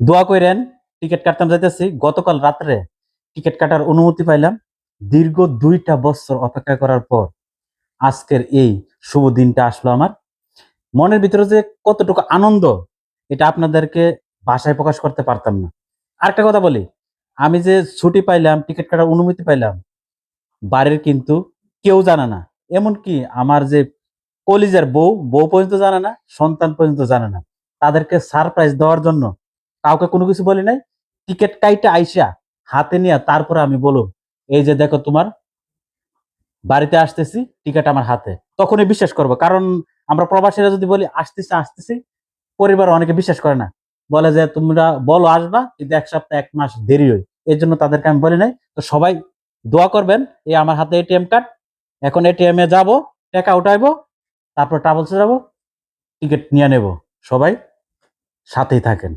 দোয়া কইরেন, টিকিট কাটতাম যাইতেছি। গতকাল রাত্রে টিকিট কাটার অনুমতি পাইলাম। দীর্ঘ দুইটা বছর অপেক্ষা করার পর আজকের এই শুভ দিনটা আসলো আমার। মনের ভিতরে যে কতটুকু আনন্দ, এটা আপনাদেরকে ভাষায় প্রকাশ করতে পারতাম না। আরেকটা কথা বলি, আমি যে ছুটি পাইলাম, টিকিট কাটার অনুমতি পাইলাম, বাড়ির কিন্তু কেউ জানে না। এমনকি আমার যে কলিজার বউ বউ পর্যন্ত জানে না, সন্তান পর্যন্ত জানে না। তাদেরকে সারপ্রাইজ দেওয়ার জন্য কাউকে কোনো কিছু বলি নাই? টিকিট কাইটা আইসা হাতে নিয়ে তারপরে আমি বলো এই যে দেখো তোমার, বাড়িতে আসতেছি, টিকিট আমার হাতে। তখনই বিশ্বাস করব, কারণ আমরা প্রবাসীরা যদি বলি, আসতেছি আসতেছি, পরিবার অনেকে বিশ্বাস করে না। বলে যে, তোমরা বলো আসবা, কিন্তু এক সপ্তাহ, এক মাস দেরি হয়। এই জন্য তাদেরকে আমি বলি নাই। তো সবাই দোয়া করবেন, এই আমার হাতে এটিএম কার্ড, এখন এটিএম এ যাব, টাকা উঠাইবো, তারপর ট্রাভেলসে যাব, টিকিট নিয়ে নেব। সবাই সাথেই থাকেন।